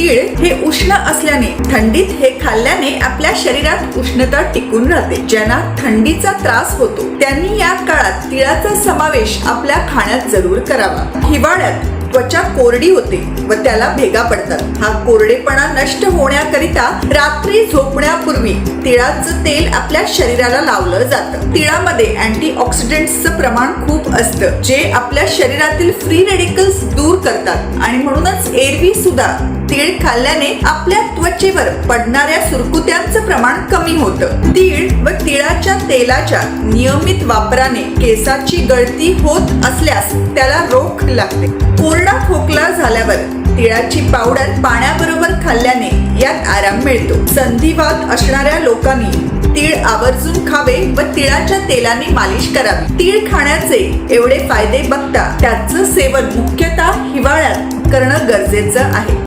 तीळ हे उष्ण असल्याने थंडीत हे खाल्ल्याने आपल्या शरीरात उष्णता टिकून राहते ज्यांना थंडीचा त्रास होतो त्यांनी या काळात तिळाचा समावेश आपल्या खाण्यात जरूर करावा. हिवाळ्यात त्वचा कोरडी होते व त्याला भेगा पडतात. हा कोरडेपणा नष्ट होण्याकरिता रात्री झोपण्यापूर्वी तिळाचं तेल आपल्या शरीराला लावलं जातं. तिळामध्ये अँटी ऑक्सिडेंट्सचं प्रमाण खूप असतं जे आपल्या शरीरातील फ्री रेडिकल्स दूर करतात आणि म्हणूनच एरवी सुद्धा तीळ खाल्ल्याने आपल्या त्वचेवर होणाऱ्या सुरकुत्यांचं प्रमाण कमी होतं. तीळ व तिळाच्या तेलाच्या नियमित वापराने केसाची गळती होत असल्यास त्याला रोख लागते. कोरडा खोकला झाल्यावर तिळाची पावडर पाण्याबरोबर खाल्ल्याने यात आराम मिळतो. संधिवात असणाऱ्या लोकांनी तीळ आवर्जून खावे व तिळाच्या तेलाने मालिश करावी. तीळ खाण्याचे एवढे फायदे बघता त्याचं सेवन मुख्यतः हिवाळ्यात करणं गरजेचं आहे.